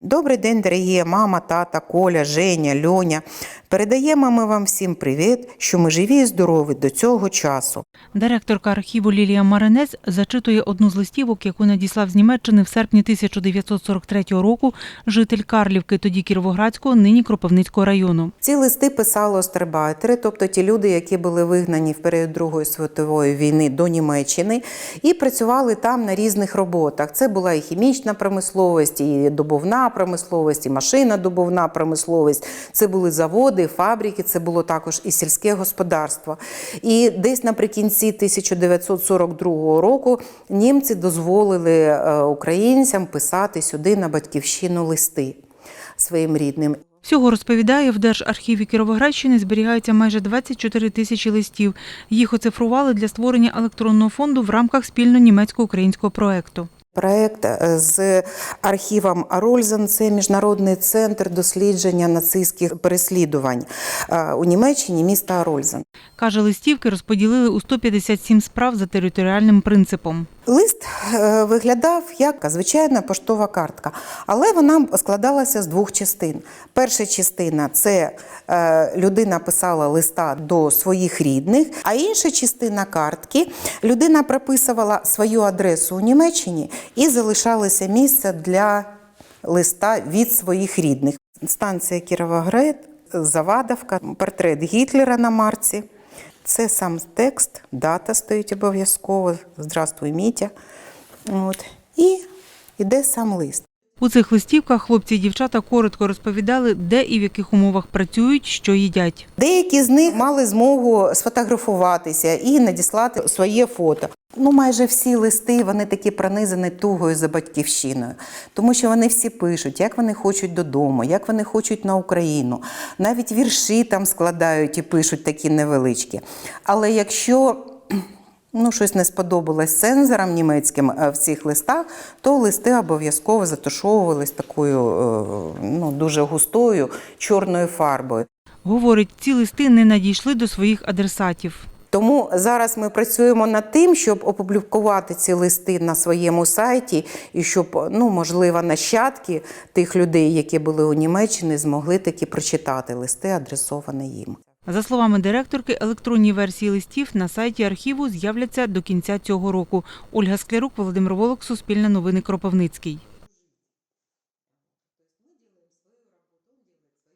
Добрий день, дорогі мама, тата, Коля, Женя, Льоня. Передаємо ми вам всім привіт, що ми живі і здорові до цього часу. Директорка архіву Лілія Маринець зачитує одну з листівок, яку надіслав з Німеччини в серпні 1943 року житель Карлівки, тоді Кіровоградського, нині Кропивницького району. Ці листи писали острибайтери, тобто ті люди, які були вигнані в період Другої світової війни до Німеччини і працювали там на різних роботах. Це була і хімічна промисловість, і добувна промисловість, і машинодобувна промисловість. Це були заводи, фабрики, це було також і сільське господарство. І десь наприкінці 1942 року німці дозволили е, українцям писати сюди на батьківщину листи своїм рідним. Всього розповідає, в Держархіві Кіровоградщини зберігається майже 24 тисячі листів. Їх оцифрували для створення електронного фонду в рамках спільно німецько-українського проекту. Проект е, з архівом Рользен це міжнародний центр дослідження нацистських переслідувань е, у Німеччині міста Рользен. Каже, листівки розподілили у 157 справ за територіальним принципом. Лист е, виглядав як звичайна поштова картка, але вона складалася з двох частин. Перша частина це е, людина писала листа до своїх рідних, а інша частина картки людина прописувала свою адресу у Німеччині і залишалося місце для листа від своїх рідних. Станція Кіровоград, Завадовка, портрет Гітлера на марці. Це сам текст, дата стоїть обов'язково. Здравствуй, Мітя. От. І йде сам лист. У цих листівках хлопці і дівчата коротко розповідали, де і в яких умовах працюють, що їдять. Деякі з них мали змогу сфотографуватися і надіслати своє фото. Ну, майже всі листи вони такі пронизані тугою за батьківщиною, тому що вони всі пишуть, як вони хочуть додому, як вони хочуть на Україну. Навіть вірші там складають і пишуть такі невеличкі. Але якщо ну, щось не сподобалось цензорам німецьким е, в цих листах, то листи обов'язково затушовувались такою е, ну, дуже густою чорною фарбою. Говорить, ці листи не надійшли до своїх адресатів. Тому зараз ми працюємо над тим, щоб опублікувати ці листи на своєму сайті, і щоб, ну, можливо, нащадки тих людей, які були у Німеччині, змогли таки прочитати листи, адресовані їм. За словами директорки, електронні версії листів на сайті архіву з'являться до кінця цього року. Ольга Склярук, Володимир Волок, Суспільне новини Кропивницький.